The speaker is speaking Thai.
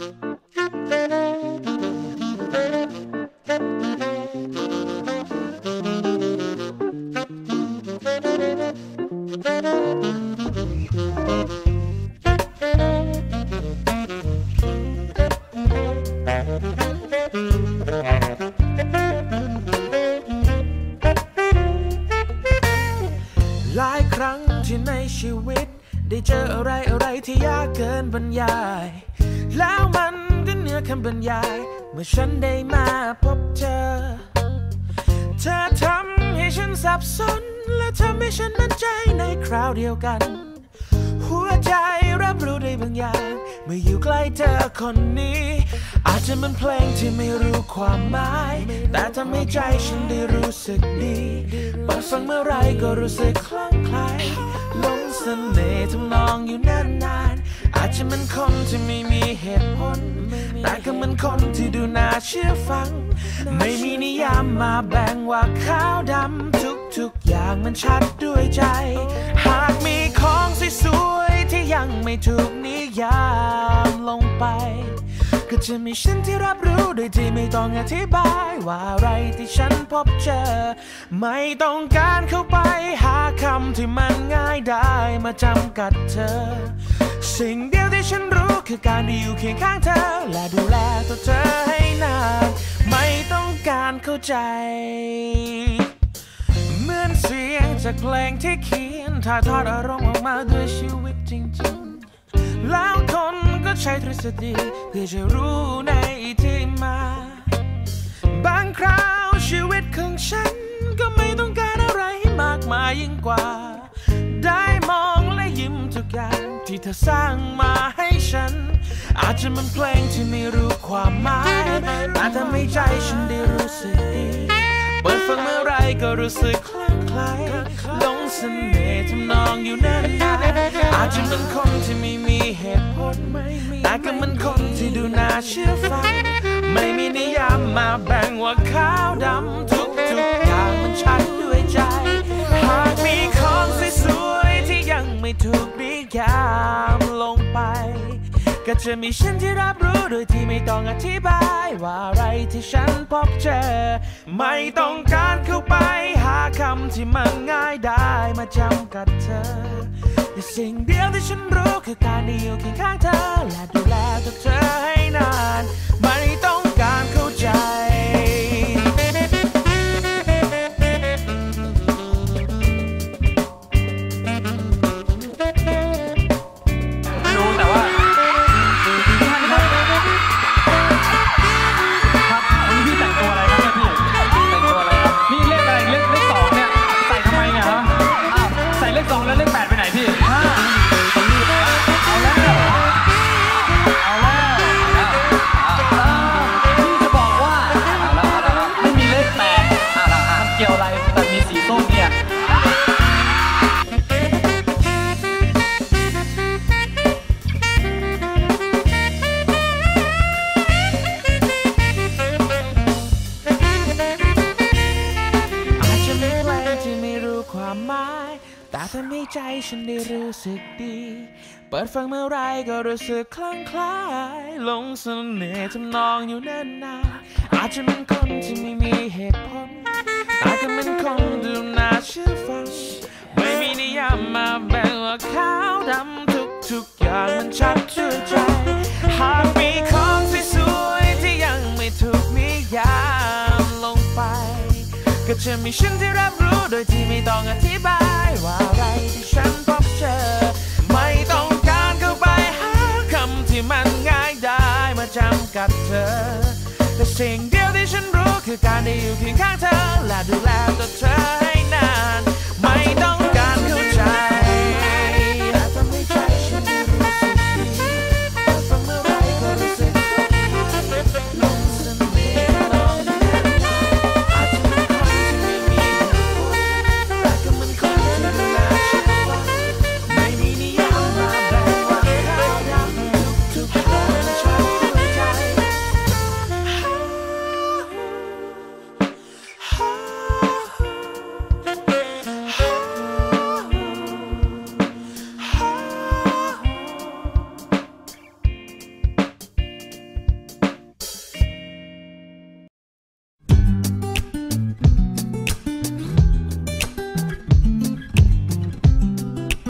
หลายครั้งที่ในชีวิต ได้เจออะไรอะไรที่ยากเกินบรรยาย แล้วมันก็เหนือคำบรรยาย เมื่อฉันได้มาพบเธอ เธอทำให้ฉันสับสน และทำให้ฉันมั่นใจในคราวเดียวกัน หัวใจรับรู้ได้บางอย่างเมื่ออยู่ใกล้เธอคนนี้ อาจจะเป็นเพลงที่ไม่รู้ความหมาย แต่ทำให้ใจฉันได้รู้สึกดีเปิดฟังเมื่อไรก็รู้สึกคลั่งไคล้หลงเสน่ห์ทำนองอยู่นานๆ อาจจะเป็นคนที่ไม่มีเหตุผลแต่ก็เหมือนคนที่ดูน่าเชื่อฟัง ไม่มีนิยามมาแบ่งว่าขาวดำทุกๆอย่างมันชัดด้วยใจ หากมีของสวยๆที่ยังไม่ถูกนิยามลงไป ก็จะมีฉันที่รับรู้โดยที่ไม่ต้องอธิบาย ว่าอะไรที่ฉันพบเจอ ไม่ต้องการเข้าไปหาคำที่มันง่ายได้มาจำกัดเธอ สิ่งเดียวที่ฉันรู้คือการได้อยู่เคียงข้างเธอ และดูแลตัวเธอให้นานไม่ต้องการเข้าใจ เหมือนเสียงจากเพลงที่เขียนถ่ายทอดอารมณ์ออกมาด้วยชีวิตจริงๆ แล้วคนก็ใช้ทฤษฎีเพื่อจะรู้ในที่มา บางคราวชีวิตของฉันก็ไม่ต้องการอะไรให้มากมายยิ่งกว่า ทุกอย่างที่เธอสร้างมาให้ฉัน อาจจะมันเพลงที่ไม่รู้ความหมาย แต่ทำให้ใจฉันได้รู้สึกดีเปิดฟังเมื่อไรก็รู้สึกคลั่งไคล้หลงเสน่ห์ทำนองอยู่นานอาจจะเป็นคนที่ไม่มีเหตุผลแต่ก็เหมันคนที่ดูน่าเชื่อฟัง ไม่มีนิยามมาแบ่งว่าขาวดำทุกๆอย่างมันชัดด้วยใจ หากมีของสวยๆที่ยังไม่ถูกนิ ยามลงไป ก็จะมีฉันที่รับรู้โดยที่ไม่ต้องอธิบาย ว่าอะไรที่ฉันพบเจอ ไม่ต้องการเข้าไป หาคำที่มันง่ายได้มาจำกัดเธอแต่สิ่งเดียวที่ฉันรู้คือการได้อยู่เคียงข้างเธอ และดูแลตัวเธอ ใจฉันได้รู้สึกดี เปิดฟังเมื่อไรก็รู้สึกคลั่งคล้ายลงเสน่ห์ทำนองอยู่นานๆอาจจะเป็นคนที่ไม่มีเหตุผลแต่ก็เป็นคนดูน่าเชื่อฟัง ไม่มีนิยามมาแบ่งว่าขาวดำทุกๆอย่างมันชัดด้วยใจ หากมีของสวยๆที่ยังไม่ถูกนิยามลงไป ก็จะมีฉันที่รับรู้โดยที่ไม่ต้องอธิบายว่าอะไร ฉันพบเจอ ไม่ต้องการเข้าไปหาคำที่มันง่ายได้มาจำกัดเธอ แต่สิ่งเดียวที่ฉันรู้คือการได้อยู่เคียงข้างเธอ และดูแลตัวเธอ